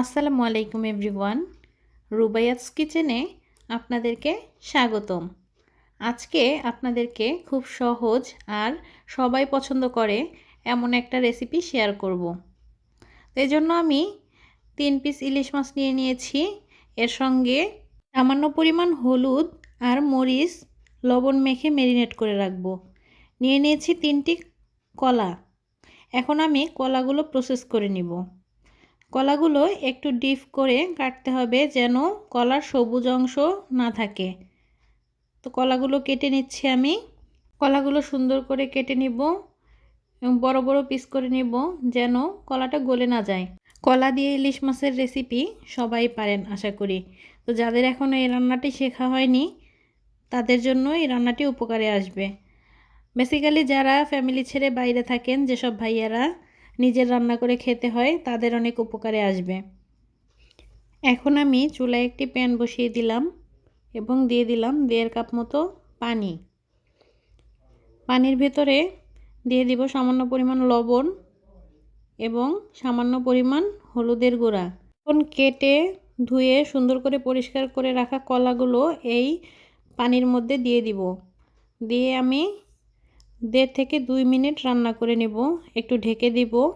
আসসালামু আলাইকুম এভরিওয়ান, রুবাইয়াস কিচেনে আপনাদেরকে স্বাগতম। আজকে আপনাদেরকে খুব সহজ আর সবাই পছন্দ করে এমন একটা রেসিপি শেয়ার করব। এই জন্য আমি তিন পিস ইলিশ মাছ নিয়ে নিয়েছি। এর সঙ্গে সামান্য পরিমাণ হলুদ আর মরিচ, লবণ মেখে মেরিনেট করে রাখব। নিয়ে নিয়েছি তিনটি কলা। এখন আমি কলাগুলো প্রসেস করে নিব। কলাগুলো একটু ডিপ করে কাটতে হবে যেন কলার সবুজ অংশ না থাকে। তো কলাগুলো কেটে নিচ্ছি আমি। কলাগুলো সুন্দর করে কেটে নিব এবং বড় বড় পিস করে নিব যেন কলাটা গলে না যায়। কলা দিয়ে ইলিশ মাছের রেসিপি সবাই পারেন, আশা করি। তো যাদের এখনও এই রান্নাটি শেখা হয়নি, তাদের জন্য এই রান্নাটি উপকারে আসবে। বেসিক্যালি যারা ফ্যামিলি ছেড়ে বাইরে থাকেন, যেসব ভাইয়ারা নিজের রান্না করে খেতে হয়, তাদের অনেক উপকারে আসবে। এখন আমি চুলায় একটি প্যান বসিয়ে দিলাম এবং দিয়ে দিলাম দেড় কাপ মতো পানি। পানির ভেতরে দিয়ে দিব সামান্য পরিমাণ লবণ এবং সামান্য পরিমাণ হলুদের গুঁড়া। এখন কেটে ধুয়ে সুন্দর করে পরিষ্কার করে রাখা কলাগুলো এই পানির মধ্যে দিয়ে দিব। দিয়ে আমি দেড় থেকে দুই মিনিট রান্না করে নেব। একটু ঢেকে দিব।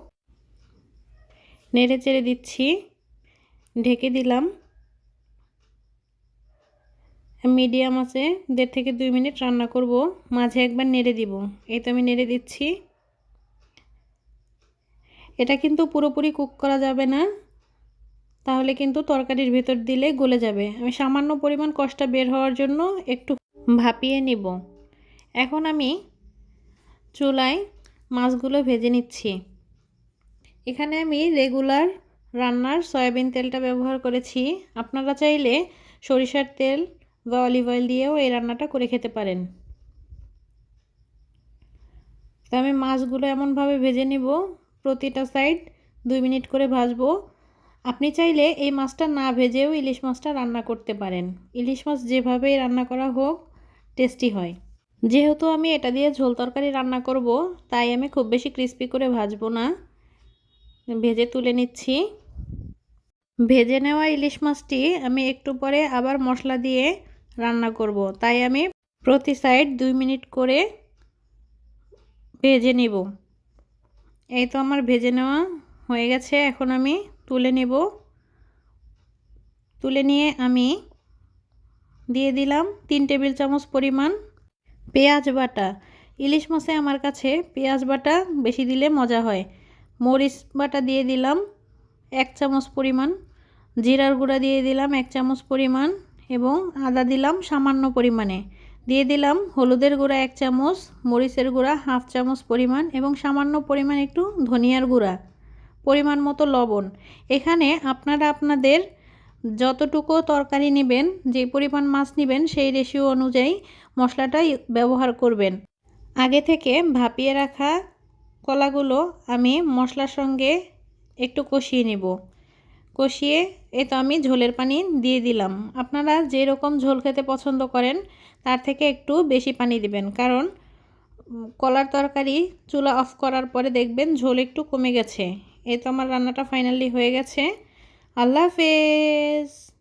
নেড়ে চেড়ে দিচ্ছি। ঢেকে দিলাম। মিডিয়াম আছে, দেড় থেকে দুই মিনিট রান্না করব। মাঝে একবার নেড়ে দিব। এই তো আমি নেড়ে দিচ্ছি। এটা কিন্তু পুরোপুরি কুক করা যাবে না। তাহলে কিন্তু তরকারির ভেতর দিলে গলে যাবে। আমি সামান্য পরিমাণ কষ্টা বের হওয়ার জন্য একটু ভাপিয়ে নিব। এখন আমি চুলায় মাছগুলো ভেজে নিচ্ছি। এখানে আমি রেগুলার রান্নার সয়াবিন তেলটা ব্যবহার করেছি। আপনারা চাইলে সরিষার তেল বা অলিভ অয়েল দিয়েও এই রান্নাটা করে খেতে পারেন। তো আমি মাছগুলো এমনভাবে ভেজে নিব, প্রতিটা সাইড দুই মিনিট করে ভাজবো। আপনি চাইলে এই মাছটা না ভেজেও ইলিশ মাছটা রান্না করতে পারেন। ইলিশ মাছ যেভাবেই রান্না করা হোক টেস্টি হয়। যেহেতু আমি এটা দিয়ে ঝোল তরকারি রান্না করব, তাই আমি খুব বেশি ক্রিস্পি করে ভাজবো না। ভেজে তুলে নিচ্ছি। ভেজে নেওয়া ইলিশ মাছটি আমি একটু পরে আবার মশলা দিয়ে রান্না করব, তাই আমি প্রতি সাইড দুই মিনিট করে ভেজে নেব। এই তো আমার ভেজে নেওয়া হয়ে গেছে, এখন আমি তুলে নেব। তুলে নিয়ে আমি দিয়ে দিলাম তিন টেবিল চামচ পরিমাণ পেঁয়াজ বাটা। ইলিশ মাছে আমার কাছে পেঁয়াজ বাটা বেশি দিলে মজা হয়। মরিচ বাটা দিয়ে দিলাম এক চামচ পরিমাণ। জিরার গুঁড়া দিয়ে দিলাম এক চামচ পরিমাণ এবং আদা দিলাম সামান্য পরিমাণে। দিয়ে দিলাম হলুদের গুঁড়া এক চামচ, মরিচের গুঁড়া হাফ চামচ পরিমাণ এবং সামান্য পরিমাণ একটু ধনিয়ার গুঁড়া। পরিমাণ মতো লবণ। এখানে আপনারা আপনাদের যতটুকু তরকারি নেবেন, যে পরিমাণ মাছ নেবেন, সেই রেশিও অনুযায়ী মশলাটাই ব্যবহার করবেন। আগে থেকে ভাপিয়ে রাখা কলাগুলো আমি মশলার সঙ্গে একটু কষিয়ে নেব। কষিয়ে এ তো আমি ঝোলের পানি দিয়ে দিলাম। আপনারা যেরকম ঝোল খেতে পছন্দ করেন, তার থেকে একটু বেশি পানি দিবেন। কারণ, কলার তরকারি চুলা অফ করার পরে দেখবেন ঝোল একটু কমে গেছে। এ তো আমার রান্নাটা ফাইনালি হয়ে গেছে। আল্লাহ হাফেজ।